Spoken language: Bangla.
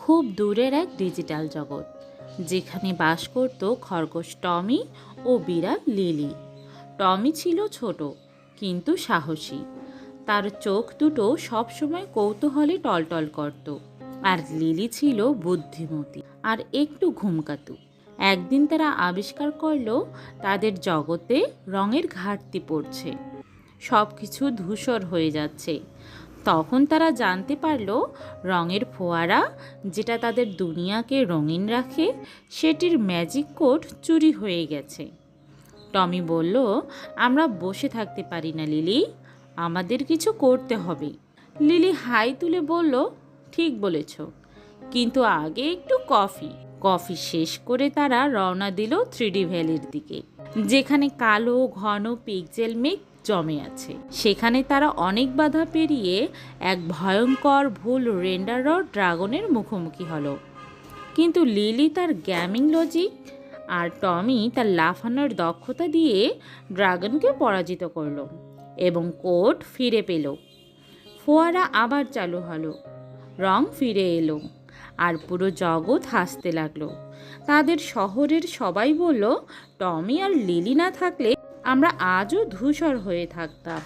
খুব দূরের এক ডিজিটাল জগৎ, যেখানে বাস করত খরগোশ টমি ও বিড়াল লিলি। টমি ছিল ছোট, কিন্তু সাহসী। তার চোখ দুটো সবসময় কৌতূহলে টলটল করত, আর লিলি ছিল বুদ্ধিমতী আর একটু ঘুমকাতু। একদিন তারা আবিষ্কার করল, তাদের জগতে রঙের ঘাটতি পড়ছে। সব কিছু ধূসর হয়ে যাচ্ছে। তখন তারা জানতে পারল রঙের ফোয়ারা, যেটা তাদের দুনিয়াকে রঙিন রাখে, সেটির ম্যাজিক কোড চুরি হয়ে গেছে। টমি বলল, আমরা বসে থাকতে পারি না, লিলি। আমাদের কিছু করতে হবে। লিলি হাই তুলে বলল, ঠিক বলেছ। কিন্তু আগে একটু কফি। কফি শেষ করে তারা রওনা দিল থ্রিডি ভ্যালির দিকে, যেখানে কালো, ঘন পিকজেল মেঘ জমে আছে। সেখানে তারা অনেক বাধা পেরিয়ে এক ভয়ঙ্কর ভুল রেন্ডার ড্রাগনের মুখোমুখি হলো। কিন্তু লিলি তার গ্যামিং লজিক আর টমি তার লাফানোর দক্ষতা দিয়ে ড্রাগনকে পরাজিত করল এবং কোট ফিরে পেল। ফোয়ারা আবার চালু হলো, রং ফিরে এলো আর পুরো জগৎ হাসতে লাগল। তাদের শহরের সবাই বলল, টমি আর লিলি না থাকলে আমরা আজও ধূসর হয়ে থাকতাম।